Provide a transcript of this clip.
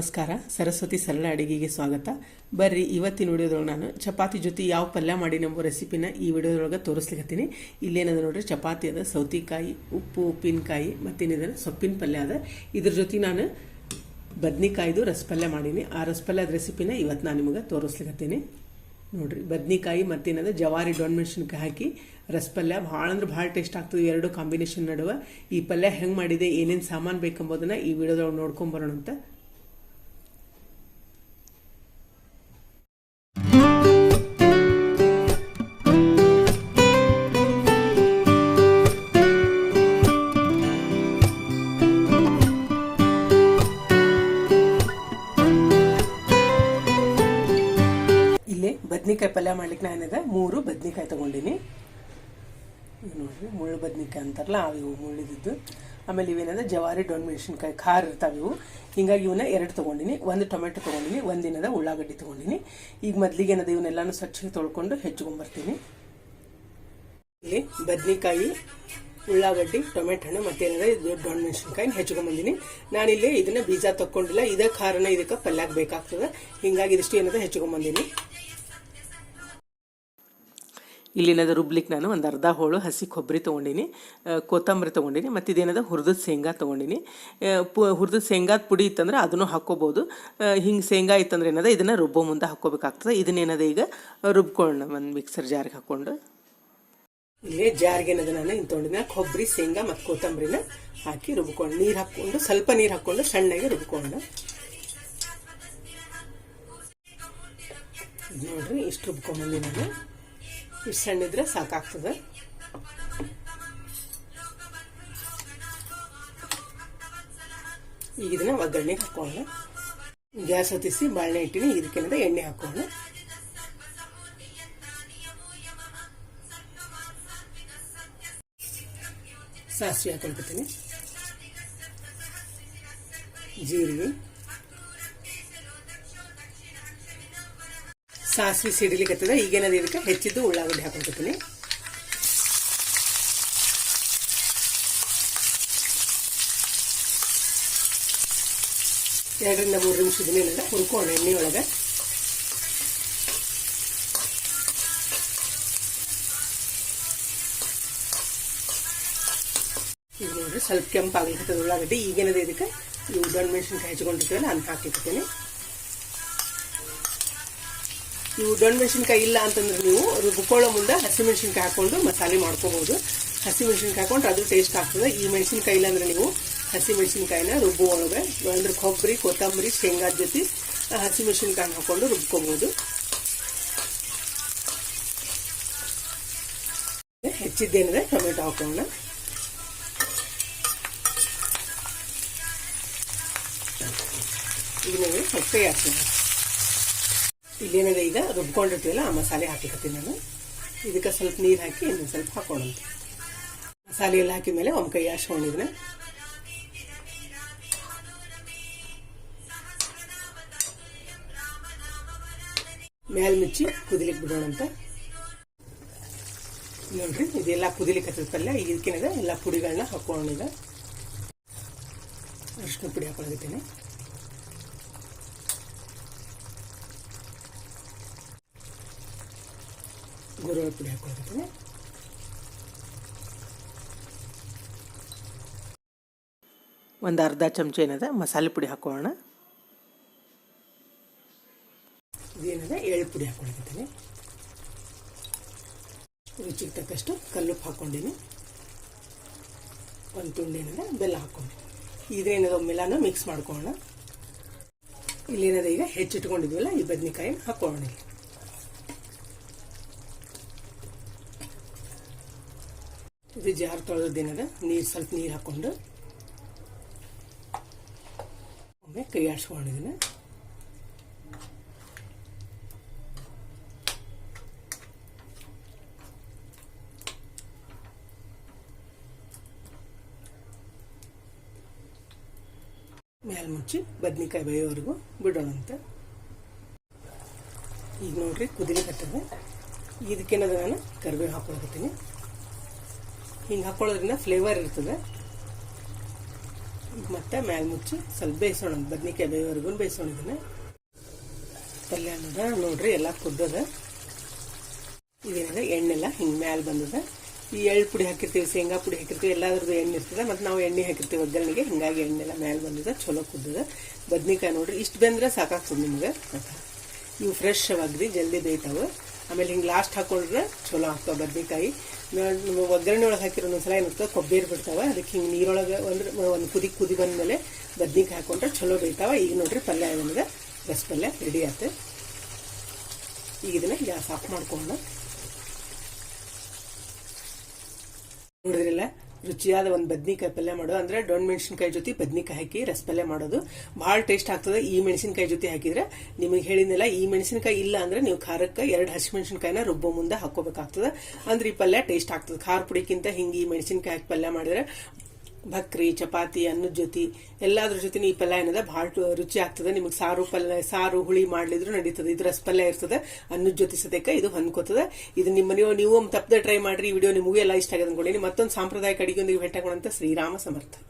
ನಮಸ್ಕಾರ, ಸರಸ್ವತಿ ಸರಳ ಅಡಿಗೆಗೆ ಸ್ವಾಗತ. ಬರ್ರಿ, ಇವತ್ತಿನ ವಿಡಿಯೋದೊಳಗೆ ನಾನು ಚಪಾತಿ ಜೊತೆ ಯಾವ ಪಲ್ಯ ಮಾಡಿ ನಮ್ಮ ರೆಸಿಪಿನ ಈ ವಿಡಿಯೋದೊಳಗೆ ತೋರಿಸ್ಲಿಕ್ಕತ್ತೀನಿ ಇಲ್ಲೇನದ ನೋಡ್ರಿ, ಚಪಾತಿ ಅದ, ಸೌತಿಕಾಯಿ, ಉಪ್ಪು, ಉಪ್ಪಿನಕಾಯಿ ಮತ್ತೇನಿದೆ ಸೊಪ್ಪಿನ ಪಲ್ಯ ಅದ. ಇದ್ರ ಜೊತೆ ನಾನು ಬದ್ನಿಕಾಯ್ದು ರಸಪಲ್ಯ ಮಾಡೀನಿ. ಆ ರಸಪಲ್ಯದ ರೆಸಿಪಿನ ಇವತ್ತು ನಾನು ನಿಮಗೆ ತೋರಿಸ್ಲಿಕ್ಕತ್ತೀನಿ ನೋಡ್ರಿ, ಬದ್ನಿಕಾಯಿ, ಮತ್ತೇನದ ಜವಾರಿ ಡೊಣ್ ಮೆಣಸಿನ್ಕಾಯಿ ಹಾಕಿ ರಸಪಲ್ಯ ಭಾಳ ಅಂದ್ರೆ ಭಾಳ ಟೇಸ್ಟ್ ಆಗ್ತದೆ, ಎರಡು ಕಾಂಬಿನೇಷನ್ ನಡುವೆ. ಈ ಪಲ್ಯ ಹೆಂಗೆ ಮಾಡಿದೆ, ಏನೇನು ಸಾಮಾನು ಬೇಕೆಂಬುದನ್ನು ಈ ವಿಡಿಯೋದೊಳಗೆ ನೋಡ್ಕೊಂಬರೋಣ ಅಂತ ಬದ್ನಿಕಾಯಿ ಪಲ್ಯ ಮಾಡ್ಲಿಕ್ಕೆ ನಾನಿದೆ. ಮೂರು ಬದ್ನಿಕಾಯಿ ತಗೊಂಡಿನಿ. ನೋಡಿರಿ, ಮುಳ್ಳು ಬದ್ನಿಕಾಯಿ ಅಂತಾರಲ್ಲ, ಅವು ಮುಳ್ಳಿದ್ದು ಆಮೇಲೆ ಇವೇನಂದ್ರೆ ಜವಾರಿ ಡೊಣ್ ಮೆಣಸಿನ್ಕಾಯಿ ಖಾರ ಇರ್ತಾವೆ ಇವು. ಹಿಂಗಾಗಿ ಇವನ್ನ ಎರಡು ತೊಗೊಂಡಿನಿ. ಒಂದು ಟೊಮೆಟೊ ತೊಗೊಂಡಿನಿ ಒಂದಿನದ ಉಳ್ಳಾಗಡ್ಡಿ ತೊಗೊಂಡಿನಿ. ಈಗ ಮೊದ್ಲಿಗೆ ಏನದ ಇವನ್ನೆಲ್ಲಾನು ಸ್ವಚ್ಛಗೆ ತೊಳ್ಕೊಂಡು ಹೆಚ್ಚಿಕೊಂಡ್ಬರ್ತೀನಿ ಇಲ್ಲಿ ಬದ್ನಿಕಾಯಿ, ಉಳ್ಳಾಗಡ್ಡಿ, ಟೊಮೆಟೊ ಹಣ್ಣು, ಮತ್ತೆ ಇದು ಡೊಣ್ ಮೆಣಸಿನ್ಕಾಯಿ ಹೆಚ್ಕೊಂಬಂದಿನಿ ನಾನಿಲ್ಲಿ ಇದನ್ನ ಬೀಜ ತಕ್ಕೊಂಡಿಲ್ಲ. ಇದೇ ಖಾರನ ಇದಕ್ಕೆ ಪಲ್ಯಾಗ ಬೇಕಾಗ್ತದೆ. ಹಿಂಗಾಗಿ ಇದಿಷ್ಟು ಏನದ ಹೆಚ್ಕೊಂಬಂದಿನಿ ಇಲ್ಲಿನದ ರುಬ್ಲಿಕ್ಕೆ ನಾನು ಒಂದು ಅರ್ಧ ಹೋಳು ಹಸಿ ಕೊಬ್ಬರಿ ತೊಗೊಂಡಿನಿ ಕೊತ್ತಂಬರಿ ತೊಗೊಂಡಿನಿ, ಮತ್ತು ಇದೇನದ ಹುರಿದ ಶೇಂಗಾ ತೊಗೊಂಡಿನಿ. ಪು ಹುರಿದ ಶೇಂಗಾದ ಪುಡಿ ಇತ್ತಂದ್ರೆ ಅದನ್ನು ಹಾಕ್ಕೋಬೋದು. ಹಿಂಗೆ ಶೇಂಗಾ ಇತ್ತಂದ್ರೆ ಏನದ ಇದನ್ನು ರುಬ್ಬೋ ಮುಂದೆ ಹಾಕ್ಕೋಬೇಕಾಗ್ತದೆ. ಇದನ್ನೇನದ ಈಗ ರುಬ್ಕೊಂಡು ಒಂದು ಮಿಕ್ಸರ್ ಜಾರಿಗೆ ಹಾಕ್ಕೊಂಡು. ಇಲ್ಲಿ ಜಾರಿಗೆ ಏನದ ನಾನು ಹಿಂಗೆ ತೊಗೊಂಡಿನ ಕೊಬ್ಬರಿ, ಶೇಂಗಾ ಮತ್ತು ಕೊತ್ತಂಬರಿನ ಹಾಕಿ ರುಬ್ಕೊಂಡು, ನೀರು ಹಾಕ್ಕೊಂಡು, ಸ್ವಲ್ಪ ನೀರು ಹಾಕ್ಕೊಂಡು ಸಣ್ಣಗೆ ರುಬ್ಕೊಂಡು. ನೋಡ್ರಿ, ಇಷ್ಟು ರುಬ್ಕೊಂಬಂದಿ ನಾನು. ಇಷ್ಟು ಸಣ್ಣ ಇದ್ರೆ ಸಾಕಾಗ್ತದೆ. ಈಗ ಇದನ್ನ ಒಗ್ಗರಣೆಗೆ ಹಾಕೋಣ. ಗ್ಯಾಸ್ ಹೊತ್ತಿಸಿ ಬಾಳೆ ಇಟ್ಟಿನಿ ಇದಕ್ಕೆಲ್ಲದ ಎಣ್ಣೆ ಹಾಕೋಣ. ಸಾಸಿವೆ ಹಾಕೊಂಡ್ಬಿಡ್ತೀನಿ ಜೀರಿಗೆ. ಸಾಸಿವೆ ಸಿಡಿಲಿಕತ್ತದ ಈಗೇನದ ಇದಕ್ಕೆ ಹೆಚ್ಚಿದ್ದು ಉಳ್ಳಾಗಡ್ಡಿ ಹಾಕೊಂತೀನಿ ಎರಡರಿಂದ ಮೂರು ನಿಮಿಷದ ಮೇಲಿಂದ ಹುರ್ಕೋಣ ಎಣ್ಣೆ ಒಳಗೆ ಈಗ ನೋಡ್ರಿ ಸ್ವಲ್ಪ ಕೆಂಪಾಗ್ಲಿಕ್ಕೆ ಉಳ್ಳಾಗಡ್ಡಿ ಈಗೇನದ ಇದಕ್ಕೆ ಇವು ದೊಣ್ಣೆ ಮೆಣಸಿನ್ಕಾಯಿ ಹಚ್ಕೊಂಡಿರ್ತೀವಲ್ಲ ಅದನ್ನ ಹಾಕಿರ್ತೀನಿ ದೊಣ್ಣೆ ಮೆಣಸಿನ್ಕಾಯಿ ಇಲ್ಲ ಅಂತಂದ್ರೆ ನೀವು ರುಬ್ಕೊಳ್ಳೋ ಮುಂದೆ ಹಸಿಮೆಣಸಿನ್ಕಾಯಿ ಹಾಕೊಂಡು ಮಸಾಲೆ ಮಾಡ್ಕೋಬಹುದು. ಹಸಿಮೆಣಸಿನ್ಕಾಯಿ ಹಾಕೊಂಡ್ರೆ ಅದು ಟೇಸ್ಟ್ ಆಗ್ತದೆ. ಈ ಮೆಣಸಿನ್ಕಾಯಿ ಇಲ್ಲ ಅಂದ್ರೆ ನೀವು ಹಸಿ ಮೆಣಸಿನ್ಕಾಯಿನ ರುಬ್ಬು ಒಳಗೆ, ಅಂದ್ರೆ ಕೊಬ್ಬರಿ, ಕೊತ್ತಂಬರಿ, ಶೇಂಗಾದ ಜೊತೆ ಹಸಿಮೆಣಸಿನ್ಕಾಯಿ ಹಾಕೊಂಡು ರುಬ್ಕೋಬಹುದು. ಹೆಚ್ಚಿದ್ದೇನಿದೆ? ಟೊಮೆಟೊ ಹಾಕೋಣ. ಈಗ ನೀವು ಹೊಟ್ಟೆ ಹಾಕೋಣ. ಇಲ್ಲೇನಿದೆ ಈಗ ರುಬ್ಕೊಂಡಿರ್ತೀವಲ್ಲ, ಆ ಮಸಾಲೆ ಹಾಕಿಕತ್ತೀನಿ ನಾನು. ಇದಕ್ಕೆ ಸ್ವಲ್ಪ ನೀರು ಹಾಕಿ ಇನ್ನೊಂದು ಸ್ವಲ್ಪ ಹಾಕೋಣ ಮಸಾಲೆ ಎಲ್ಲ ಹಾಕಿದ ಮೇಲೆ ಒಂದು ಕೈ ಹಾಸ್ಕೊಂಡಿದ್ನ ಮೇಲ್ ಮುಚ್ಚಿ ಕುದಿಲಿಕ್ಕೆ ಬಿಡೋಣ ಅಂತ ನೋಡ್ರಿ, ಇದೆಲ್ಲ ಕುದಿಲಿಕ್ಕೆ ಹತ್ತಲ್ಲ ಪಲ್ಯ ಇದಕ್ಕೇನಿದೆ ಎಲ್ಲ ಪುಡಿಗಳನ್ನ ಹಾಕೋಣ ಈಗ. ಅರಿಶಿನ ಪುಡಿ ಹಾಕೊಂಡಿದ್ದೀನಿ ಗುರುವಳ ಪುಡಿ ಹಾಕೊಳ್ತೀನಿ ಒಂದು ಅರ್ಧ ಚಮಚ ಏನಿದೆ? ಮಸಾಲೆ ಪುಡಿ ಹಾಕೋಣ. ಇದೇನಿದೆ ಎಳ್ಳು ಪುಡಿ ಹಾಕೊಳಕತ್ತೀನಿ. ರುಚಿಗೆ ತಕ್ಕಷ್ಟು ಕಲ್ಲುಪ್ಪು ಹಾಕೊಂಡಿನಿ ಒಂದು ತುಂಡು ಏನದ? ಬೆಲ್ಲ ಹಾಕೊಂಡು ಇದೇನದ ಮೆಲಾನ ಮಿಕ್ಸ್ ಮಾಡ್ಕೊಳ್ಳೋಣ. ಇಲ್ಲೇನದ ಈಗ ಹೆಚ್ಚಿಟ್ಕೊಂಡಿದ್ವಲ್ಲ, ಈ ಬದನೆಕಾಯಿ ಹಾಕೊಳ್ಳೋಣ ಇಲ್ಲಿ. ಇದು ಜಾರ್ ದಿನದ ನೀರು ಸ್ವಲ್ಪ ನೀರು ಹಾಕ್ಕೊಂಡು ಒಮ್ಮೆ ಕೈ ಆಡಿಸ್ಕೊಂಡಿದ್ದೀನಿ ಮೇಲೆ ಮುಚ್ಚಿ ಬದ್ನಿಕಾಯಿ ಬೇಯೋವರೆಗೂ ಬಿಡೋಣಂತ ಈಗ ನೋಡ್ರಿ ಕುದಿಲಿಕತ್ತದ ಇದಕ್ಕೇನದ ನಾನು ಕರಿಬೇವು ಹಾಕೊಳಕತ್ತೀನಿ ಹಿಂಗೆ ಹಾಕೊಳ್ಳೋದ್ರಿಂದ ಫ್ಲೇವರ್ ಇರ್ತದೆ. ಮತ್ತೆ ಮ್ಯಾಲ ಮುಚ್ಚಿ ಸ್ವಲ್ಪ ಬೇಯಿಸೋಣ, ಬದ್ನಿಕಾಯಿ ಬೇಯವರೆಗೂ ಬೇಯಿಸೋಣ ಇದನ್ನ. ಪಲ್ಯ ಅನ್ನೋದ ನೋಡ್ರಿ ಎಲ್ಲ ಕುದ್ದದ. ಇದೇನದ ಎಣ್ಣೆಲ್ಲ ಹಿಂಗೆ ಮ್ಯಾಲ ಬಂದದ. ಈ ಎಳ್ಳು ಪುಡಿ ಹಾಕಿರ್ತೀವಿ, ಶೇಂಗಾ ಪುಡಿ ಹಾಕಿರ್ತೀವಿ, ಎಲ್ಲದ್ರದ್ದು ಎಣ್ಣೆ ಇರ್ತದೆ, ಮತ್ತು ನಾವು ಎಣ್ಣೆ ಹಾಕಿರ್ತೀವಿ ಒಗ್ಗರಣೆಗೆ, ಹಿಂಗಾಗಿ ಎಣ್ಣೆಲ್ಲ ಮ್ಯಾಲ ಬಂದದ, ಚಲೋ ಕುದ್ದದ. ಬದ್ನಿಕಾಯಿ ನೋಡ್ರಿ ಇಷ್ಟು ಬೆಂದ್ರೆ ಸಾಕಾಗ್ತದೆ ನಿಮ್ಗೆ. ಇವು ಫ್ರೆಶ್ ಅವಾಗ್ರಿ ಜಲ್ದಿ ಬೇಯ್ತಾವೆ. ಆಮೇಲೆ ಹಿಂಗೆ ಲಾಸ್ಟ್ ಹಾಕೊಂಡ್ರೆ ಚಲೋ ಆಗ್ತಾವೆ ಬದ್ನೆಕಾಯಿ. ಒಗ್ಗರಣೆ ಒಳಗೆ ಹಾಕಿರೋ ಒಂದ್ಸಲ ಏನಿರ್ತದೆ ಕೊಬ್ಬರಿ ಬಿಡ್ತಾವೆ. ಅದಕ್ಕೆ ಹಿಂಗೆ ನೀರೊಳಗೆ ಅಂದ್ರೆ ಒಂದು ಕುದಿ ಕುದಿ ಬಂದಮೇಲೆ ಬದ್ನೆಕಾಯಿ ಹಾಕೊಂಡ್ರೆ ಚಲೋ ಬೇಯ್ತಾವೆ. ಈಗ ನೋಡ್ರಿ ಪಲ್ಯ ನಮಗೆ ರಸ ಪಲ್ಯ ರೆಡಿ ಆಯ್ತು. ಈಗ ಇದನ್ನ ಗ್ಯಾಸ್ ಆಫ್ ಮಾಡ್ಕೊಂಡು ನೋಡಿದ್ರಲ್ಲ? ರುಚಿಯಾದ ಒಂದು ಬದ್ನಿಕಾಯಿ ಪಲ್ಯ ಮಾಡೋದು. ಅಂದ್ರೆ ಡೊಣ್ ಮೆಣಸಿನಕಾಯಿ ಜೊತೆ ಬದ್ನಿಕಾಯಿ ಹಾಕಿ ರಸ ಪಲ್ಯ ಮಾಡೋದು. ಭಾಳ ಟೇಸ್ಟ್ ಆಗ್ತದೆ ಈ ಮೆಣಸಿನಕಾಯಿ ಜೊತೆ ಹಾಕಿದ್ರೆ. ನಿಮಗೆ ಹೇಳಿದ್ನಲ್ಲ, ಈ ಮೆಣಸಿನಕಾಯಿ ಇಲ್ಲ ಅಂದ್ರೆ ನೀವು ಖಾರಕ್ಕೆ ಎರಡು ಹಸಿಮೆಣಸಿನಕಾಯಿನ ರುಬ್ಬೋ ಮುಂದೆ ಹಾಕೋಬೇಕಾಗ್ತದೆ ಅಂದ್ರೆ ಈ ಪಲ್ಯ ಟೇಸ್ಟ್ ಆಗ್ತದೆ. ಖಾರ ಪುಡಿಕ್ಕಿಂತ ಹಿಂಗೆ ಈ ಮೆಣಸಿನಕಾಯಿ ಹಾಕಿ ಪಲ್ಯ ಮಾಡಿದ್ರೆ ಭಕ್ರಿ ಚಪಾತಿ, ಅನ್ನದ ಜೊತೆ, ಎಲ್ಲಾದ್ರ ಜೊತೆ ಈ ಪಲ್ಯ ಏನದ ಭಾಳ ರುಚಿ ಆಗ್ತದೆ. ನಿಮಗೆ ಸಾರು ಪಲ್ಯ, ಸಾರು ಹುಳಿ ಮಾಡ್ಲಿದ್ರು ನಡೀತದೆ. ಇದು ರಸ ಪಲ್ಯ ಇರ್ತದೆ. ಅನ್ನದ ಜೊತೆ ಸದ್ಯಕ್ಕ ಇದು ಹೊಂದ್ಕೋತದೆ. ಇದು ನಿಮ್ಮ ನೀವು ನೀವು ತಪ್ಪದೆ ಟ್ರೈ ಮಾಡ್ರಿ. ಈ ವಿಡಿಯೋ ನಿಮಗೂ ಎಲ್ಲ ಇಷ್ಟ ಆಗಿದೆ ಅನ್ಕೊಳ್ಳಿ ಮತ್ತೊಂದು ಸಾಂಪ್ರದಾಯಿಕ ಅಡಿಗೆ ಭೇಟಿ ಶ್ರೀರಾಮ ಸಮರ್ಥ.